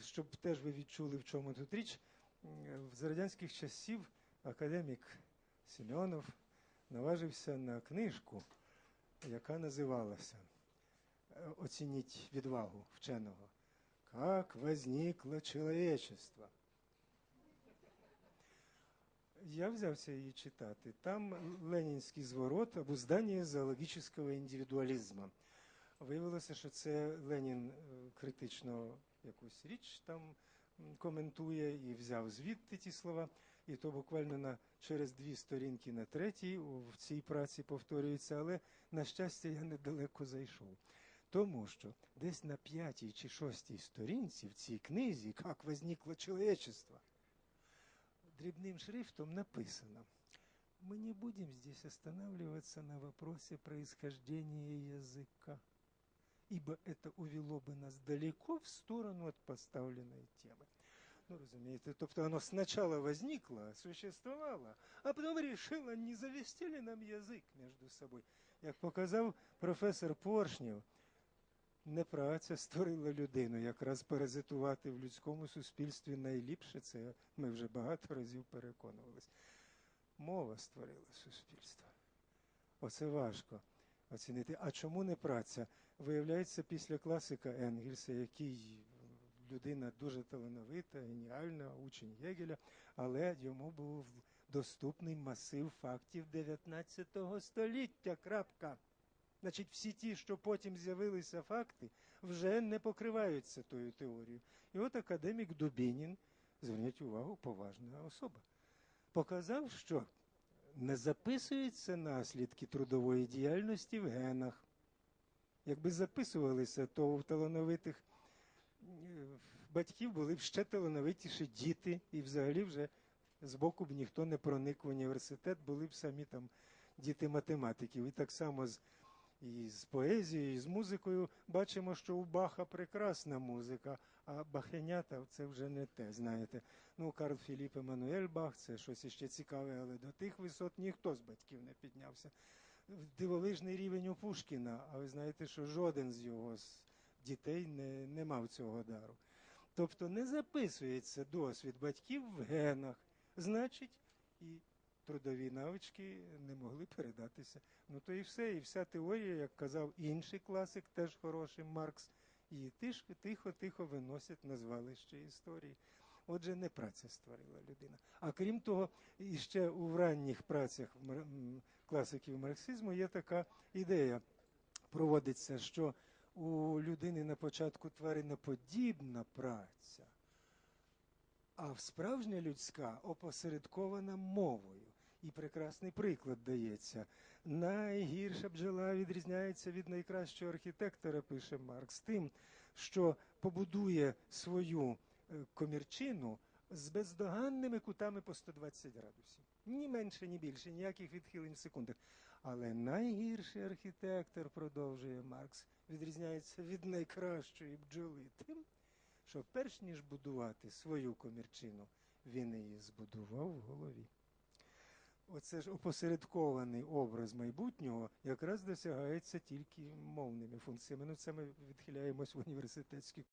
Щоб теж ви відчули, в чому тут річ, м, з радянських часів академік Семенов наважився на книжку, яка називалася е, Оцініть відвагу вченого. Как возникло человечество. Я взявся її читати. Там ленінський зворот обуздання зоологічного індивідуалізму. Виявилося, що це Ленін е, критично якусь річ там коментує і взяв звідти ті слова. І то буквально на через дві сторінки на третій в цій праці повторюється, але на щастя я недалеко зайшов. Тому що десь на п'ятій чи шостій сторінці в цій книзі «Как возникло человечество» дрібним шрифтом написано «Мы не будем здесь останавливаться на вопросе происхождения языка, ибо это увело бы нас далеко в сторону от поставленной темы». Ну, розумієте, тобто воно спочатку возникло, существовало, а потім вирішило, не завести ли нам язик між собою. Як показав професор Поршнєв, не праця створила людину. Якраз паразитувати в людському суспільстві найліпше, це ми вже багато разів переконувалися. Мова створила суспільство. Оце важко оцінити. А чому не праця? Виявляється, після класика Енгельса, який людина дуже талановита, геніальна, учень Гегеля, але йому був доступний масив фактів 19 століття. Крапка. Значить, всі ті, що потім з'явилися факти, вже не покриваються тою теорією. І от академік Дубінін, зверніть увагу, поважна особа, показав, що не записуються наслідки трудової діяльності в генах. Якби записувалися, то у талановитих е, батьків були б ще талановитіші діти, і взагалі вже з боку б ніхто не проник в університет, були б самі там діти математиків. І так само з і з поезією, і з музикою бачимо, що у Баха прекрасна музика, а бахенята це вже не те. Знаєте, ну Карл Філіп Еммануель Бах, це щось іще цікаве, але до тих висот ніхто з батьків не піднявся. Дивовижний рівень у Пушкіна, а ви знаєте, що жоден з його дітей не, не мав цього дару. Тобто не записується досвід батьків в генах, значить, і трудові навички не могли передатися. Ну то і все, і вся теорія, як казав інший класик, теж хороший Маркс, і тихо-тихо виносять на звалище історії. Отже, не праця створила людина. А крім того, і ще у ранніх працях класиків марксизму є така ідея, проводиться, що у людини на початку твариноподібна праця, а справжня людська опосередкована мовою. І прекрасний приклад дається. Найгірша бджола відрізняється від найкращого архітектора, пише Маркс, тим, що побудує свою е, комірчину з бездоганними кутами по 120 градусів. Ні менше, ні більше, ніяких відхилень в секундах. Але найгірший архітектор, продовжує Маркс, відрізняється від найкращої бджоли тим, що перш ніж будувати свою комірчину, він її збудував в голові. Оце ж опосередкований образ майбутнього якраз досягається тільки мовними функціями. Ну, це ми відхиляємось в університетські